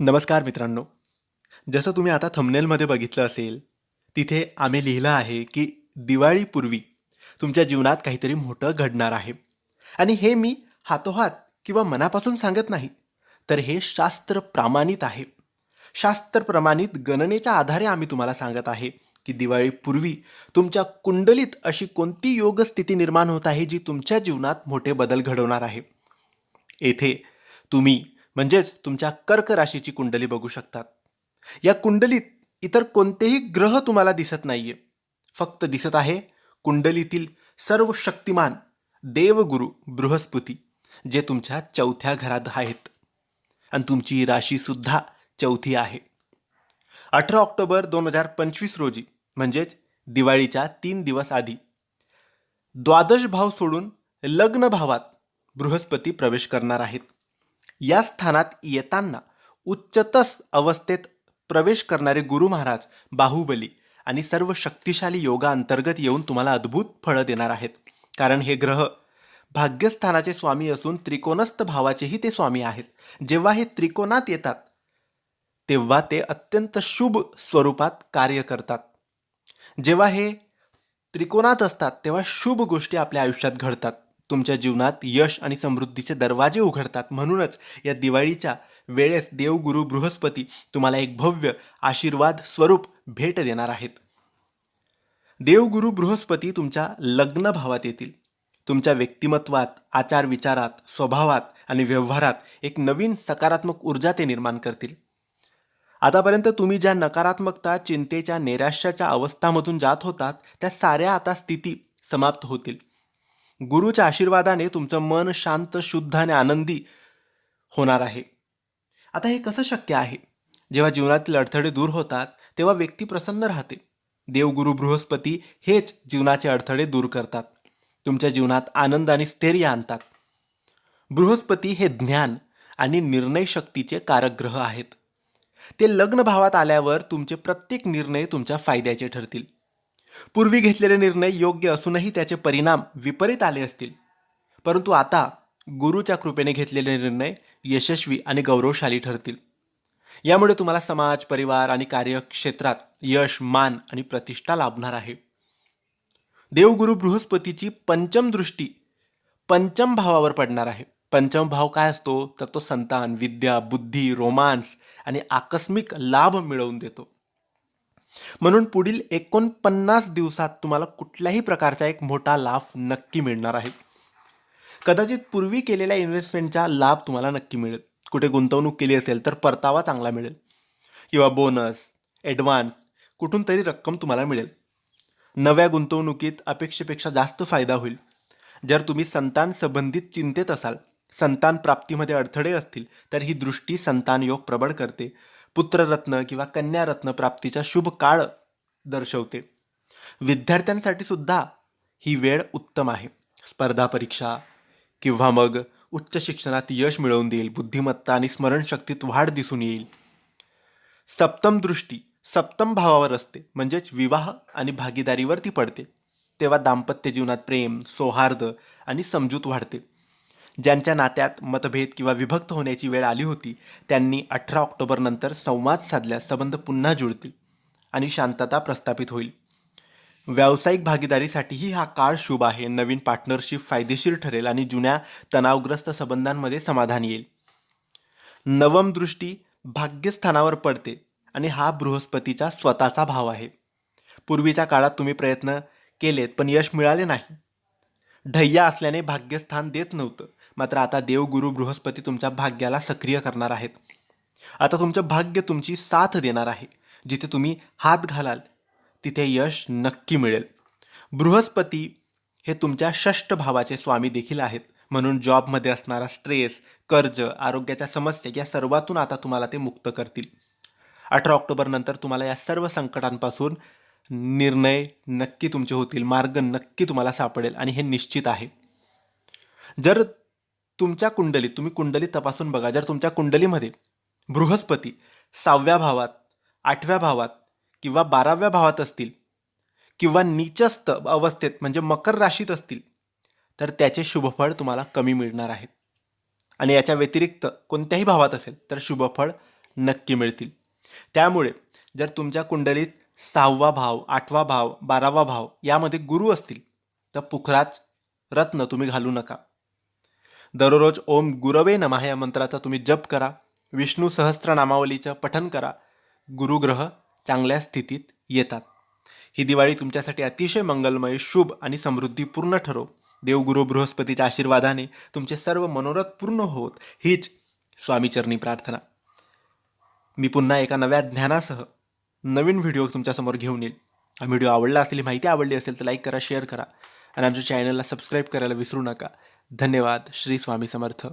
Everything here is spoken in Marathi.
नमस्कार मित्रांनो. जसं तुम्ही आता थंबनेलमध्ये बघितलं असेल तिथे आम्ही लिहिलं आहे की दिवाळीपूर्वी तुमच्या जीवनात काहीतरी मोठं घडणार आहे. आणि हे मी हातोहात किंवा मनापासून सांगत नाही तर हे शास्त्र प्रामाणित आहे. शास्त्र प्रमाणित गणनेच्या आधारे आम्ही तुम्हाला सांगत आहे की दिवाळीपूर्वी तुमच्या कुंडलीत अशी कोणती योग स्थिती निर्माण होत आहे जी तुमच्या जीवनात मोठे बदल घडवणार आहे. येथे तुम्ही म्हणजेच तुमच्या कर्क राशीची कुंडली बघू शकतात. या कुंडलीत इतर कोणतेही ग्रह तुम्हाला दिसत नाहीये. फक्त दिसत आहे कुंडलीतील सर्व शक्तिमान देवगुरु बृहस्पती जे तुमच्या चौथ्या घरात आहेत. आणि तुमची राशी सुद्धा चौथी आहे. अठरा ऑक्टोबर दोन हजार पंचवीस रोजी म्हणजेच दिवाळीच्या तीन दिवस आधी द्वादश भाव सोडून लग्न भावात बृहस्पती प्रवेश करणार आहेत. या स्थानात येताना उच्चतस अवस्थेत प्रवेश करणारे गुरु महाराज बाहुबली आणि सर्व शक्तिशाली योगा अंतर्गत येऊन तुम्हाला अद्भुत फळं देणार आहेत. कारण हे ग्रह भाग्यस्थानाचे स्वामी असून त्रिकोणस्थ भावाचेही ते स्वामी आहेत. जेव्हा हे त्रिकोणात येतात तेव्हा ते अत्यंत शुभ स्वरूपात कार्य करतात. जेव्हा हे त्रिकोणात असतात तेव्हा शुभ गोष्टी आपल्या आयुष्यात घडतात. तुमच्या जीवनात यश आणि समृद्धीचे दरवाजे उघडतात. म्हणूनच या दिवाळीच्या वेळेस देवगुरु बृहस्पती तुम्हाला एक भव्य आशीर्वाद स्वरूप भेट देणार आहेत. देवगुरु बृहस्पती तुमच्या लग्न भावात येतील. तुमच्या व्यक्तिमत्वात आचार विचारात स्वभावात आणि व्यवहारात एक नवीन सकारात्मक ऊर्जा ते निर्माण करतील. आतापर्यंत तुम्ही ज्या नकारात्मकता चिंतेच्या नैराश्याच्या अवस्थामधून जात होतात त्या साऱ्या आता स्थिती समाप्त होतील. गुरुच्या आशीर्वादाने तुमचं मन शांत शुद्ध आणि आनंदी होणार आहे. आता हे कसं शक्य आहे? जेव्हा जीवनातील अडथळे दूर होतात तेव्हा व्यक्ती प्रसन्न राहते. देवगुरु बृहस्पती हेच जीवनाचे अडथळे दूर करतात. तुमच्या जीवनात आनंद आणि स्थैर्य आणतात. बृहस्पती हे ज्ञान आणि निर्णय शक्तीचे कारक ग्रह आहेत. ते लग्न भावात आल्यावर तुमचे प्रत्येक निर्णय तुमच्या फायद्याचे ठरतील. पूर्वी घेतलेले निर्णय योग्य असूनही त्याचे परिणाम विपरीत आले असतील. परंतु आता गुरुच्या कृपेने घेतलेले निर्णय यशस्वी आणि गौरवशाली ठरतील. यामुळे तुम्हाला समाज परिवार आणि कार्यक्षेत्रात यश मान आणि प्रतिष्ठा लाभणार आहे. देवगुरु बृहस्पतीची पंचम दृष्टी पंचम भावावर पडणार आहे. पंचम भाव काय असतो? तर तो संतान विद्या बुद्धी रोमांस आणि आकस्मिक लाभ मिळवून देतो. म्हणून पुढील एकोणपन्नास दिवसात तुम्हाला कुठल्याही प्रकारचा एक मोठा लाभ नक्की मिळणार आहे. कदाचित पूर्वी केलेल्या इन्व्हेस्टमेंटचा लाभ तुम्हाला नक्की मिळेल. कुठे गुंतवणूक केली असेल तर परतावा चांगला मिळेल. किंवा बोनस ॲडव्हान्स कुठून तरी रक्कम तुम्हाला मिळेल. नव्या गुंतवणुकीत अपेक्षेपेक्षा जास्त फायदा होईल. जर तुम्ही संतान संबंधित चिंतेत असाल संतान प्राप्तीमध्ये अडथळे असतील तर ही दृष्टी संतान योग प्रबळ करते. पुत्ररत्न किंवा कन्यारत्न प्राप्तीचा शुभ काळ दर्शवते. विद्यार्थ्यांसाठी सुद्धा ही वेळ उत्तम आहे. स्पर्धा परीक्षा किंवा मग उच्च शिक्षणात यश मिळवून देईल बुद्धिमत्ता आणि स्मरणशक्तीत वाढ दिसून येईल. सप्तम दृष्टी सप्तम भावावर असते म्हणजेच विवाह आणि भागीदारीवर ती पडते. तेव्हा दाम्पत्य जीवनात प्रेम सौहार्द आणि समजूत वाढते. ज्यांच्या नात्यात मतभेद किंवा विभक्त होण्याची वेळ आली होती त्यांनी अठरा ऑक्टोबरनंतर संवाद साधल्यास संबंध पुन्हा जुळतील आणि शांतता प्रस्थापित होईल. व्यावसायिक भागीदारीसाठीही हा काळ शुभ आहे. नवीन पार्टनरशिप फायदेशीर ठरेल आणि जुन्या तणावग्रस्त संबंधांमध्ये समाधान येईल. नवम दृष्टी भाग्यस्थानावर पडते आणि हा बृहस्पतीचा स्वतःचा भाव आहे. पूर्वीच्या काळात तुम्ही प्रयत्न केलेत पण यश मिळाले नाही. ढय्या असल्याने भाग्यस्थान देत नव्हतं. मात्र आता देवगुरु बृहस्पती तुमच्या भाग्याला सक्रिय करणार आहेत. आता तुमचं भाग्य तुमची साथ देणार आहे. जिथे तुम्ही हात घालाल तिथे यश नक्की मिळेल. बृहस्पती हे तुमच्या षष्ठ भावाचे स्वामी देखील आहेत. म्हणून जॉबमध्ये असणारा स्ट्रेस कर्ज आरोग्याच्या समस्या या सर्वातून आता तुम्हाला ते मुक्त करतील. अठरा ऑक्टोबरनंतर तुम्हाला या सर्व संकटांपासून निर्णय नक्की तुमचे होतील मार्ग नक्की तुम्हाला सापडेल आणि हे निश्चित आहे. जर तुमच्या कुंडलीत तुम्ही कुंडली तपासून बघा जर तुमच्या कुंडलीमध्ये बृहस्पती सहाव्या भावात आठव्या भावात किंवा बाराव्या भावात असतील किंवा नीचस्त अवस्थेत म्हणजे मकर राशीत असतील तर त्याचे शुभफळ तुम्हाला कमी मिळणार आहेत आणि याच्या व्यतिरिक्त कोणत्याही भावात असेल तर शुभफळ नक्की मिळतील. त्यामुळे जर तुमच्या कुंडलीत सहावा भाव आठवा भाव बारावा भाव यामध्ये गुरु असतील. तर पुखराज रत्न तुम्ही घालू नका. दररोज ओम गुरवे नमा या मंत्राचा तुम्ही जप करा. विष्णू सहस्त्रनामावलीचं पठन करा. गुरुग्रह चांगल्या स्थितीत येतात. ही दिवाळी तुमच्यासाठी अतिशय मंगलमय शुभ आणि समृद्धीपूर्ण ठरो. देवगुरु बृहस्पतीच्या आशीर्वादाने तुमचे सर्व मनोरथ पूर्ण होत. हीच स्वामीचरणी प्रार्थना. मी पुन्हा एका नव्या ज्ञानासह नवीन व्हिडिओ तुमच्यासमोर घेऊन येईल. हा व्हिडिओ आवडला असेल ही माहिती आवडली असेल तर लाईक करा शेअर करा. आणि आमच्या चॅनलला सबस्क्राईब करायला विसरू नका. धन्यवाद. श्री स्वामी समर्थ.